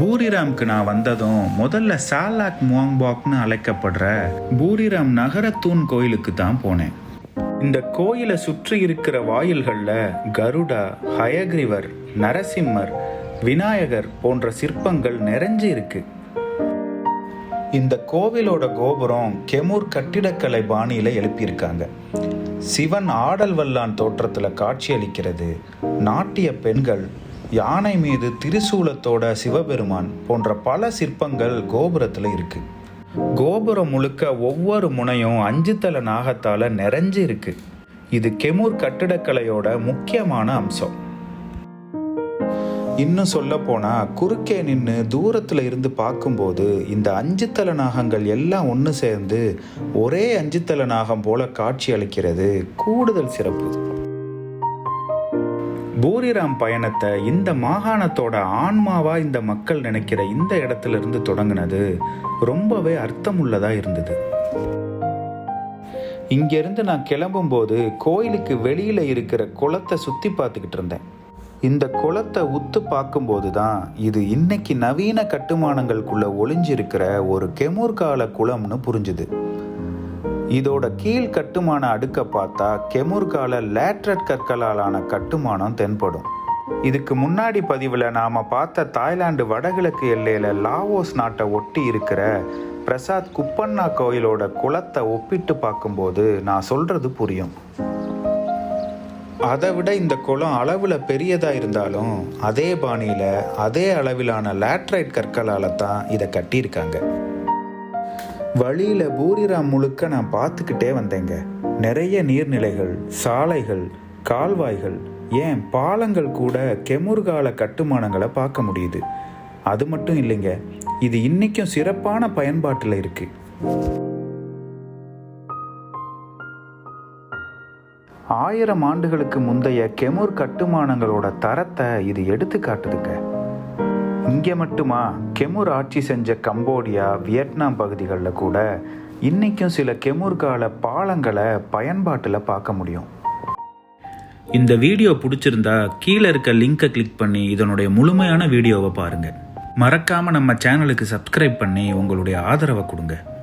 பூரிராம்க்கு நான் வந்ததும் முதல்ல சாலாக் முவாங்பாக்னு அழைக்கப்படுற பூரிராம் நகரத்தூண் கோயிலுக்கு தான் போனேன். இந்த கோயிலை சுற்றி இருக்கிற வாயில்களில் கருடா ஹயக்ரிவர் நரசிம்மர் விநாயகர் போன்ற சிற்பங்கள் நிறைஞ்சு இருக்கு. இந்த கோவிலோட கோபுரம் கெமூர் கட்டிடக்கலை பாணியில் எழுப்பியிருக்காங்க. சிவன் ஆடல் வல்லான் தோற்றத்தில் காட்சியளிக்கிறது நாட்டிய பெண்கள் யானை மீது திரிசூலத்தோட சிவபெருமான் போன்ற பல சிற்பங்கள் கோபுரத்தில் இருக்கு. கோபுரம் முழுக்க ஒவ்வொரு முனையும் அஞ்சு தல நாகத்தால் நிறைஞ்சு இருக்கு. இது கெமூர் கட்டிடக்கலையோட முக்கியமான அம்சம். இன்னும் சொல்ல போனா குறுக்கே நின்று தூரத்துல இருந்து பார்க்கும்போது இந்த அஞ்சு தல நாகங்கள் எல்லாம் ஒன்று சேர்ந்து ஒரே அஞ்சு தல நாகம் போல காட்சி அளிக்கிறது. கூடுதல் சிறப்பு. பூரிராம் பயணத்தை இந்த மாகாணத்தோட ஆன்மாவா இந்த மக்கள் நினைக்கிற இந்த இடத்துல இருந்து தொடங்கினது ரொம்பவே அர்த்தமுள்ளதா இருந்தது. இங்கிருந்து நான் கிளம்பும்போது கோயிலுக்கு வெளியில இருக்கிற குளத்தை சுத்தி பார்த்துக்கிட்டு இருந்தேன். இந்த குளத்தை உத்து பார்க்கும்போது தான் இது இன்னைக்கு நவீன கட்டுமானங்களுக்குள்ள ஒளிஞ்சிருக்கிற ஒரு கெமூர்கால குளம்னு புரிஞ்சுது. இதோட கீழ் கட்டுமான அடுக்க பார்த்தா கெமுர்கால லேட்ரட் கற்களாலான கட்டுமானம் தென்படும். இதுக்கு முன்னாடி பதிவில் நாம் பார்த்த தாய்லாந்து வடகிழக்கு எல்லையில் லாவோஸ் நாட்டை ஒட்டி இருக்கிற பிரசாத் குப்பண்ணா கோயிலோட குளத்தை ஒப்பிட்டு பார்க்கும்போது நான் சொல்கிறது புரியும். அதை விட இந்த குளம் அளவில் பெரியதாக இருந்தாலும் அதே பாணியில் அதே அளவிலான லேட்ரைட் கற்களால் தான் இதை கட்டியிருக்காங்க. வழியில் பூரிராம் முழுக்க நான் பார்த்துக்கிட்டே வந்தேங்க. நிறைய நீர்நிலைகள் சாலைகள் கால்வாய்கள் ஏன் பாலங்கள் கூட கெமுர்கால கட்டுமானங்களை பார்க்க முடியுது. அது மட்டும் இல்லைங்க இது இன்னைக்கும் சிறப்பான பயன்பாட்டில் இருக்குது ஆயிரம் ஆண்டுகளுக்கு முந்தைய கெமுர் கட்டுமானங்களோட தரத்தை இது எடுத்து காட்டுதுங்க இங்கே மட்டுமா? கெமூர் ஆட்சி செஞ்ச கம்போடியா வியட்நாம் பகுதிகளில் கூட இன்னைக்கும் சில கெமூர் கால பாலங்களை பயன்பாட்டில் பார்க்க முடியும். இந்த வீடியோ பிடிச்சிருந்தா கீழே இருக்க லிங்கை கிளிக் பண்ணி இதனுடைய முழுமையான வீடியோவை பாருங்க. மறக்காம நம்ம சேனலுக்கு சப்ஸ்கிரைப் பண்ணி உங்களுடைய ஆதரவை கொடுங்க.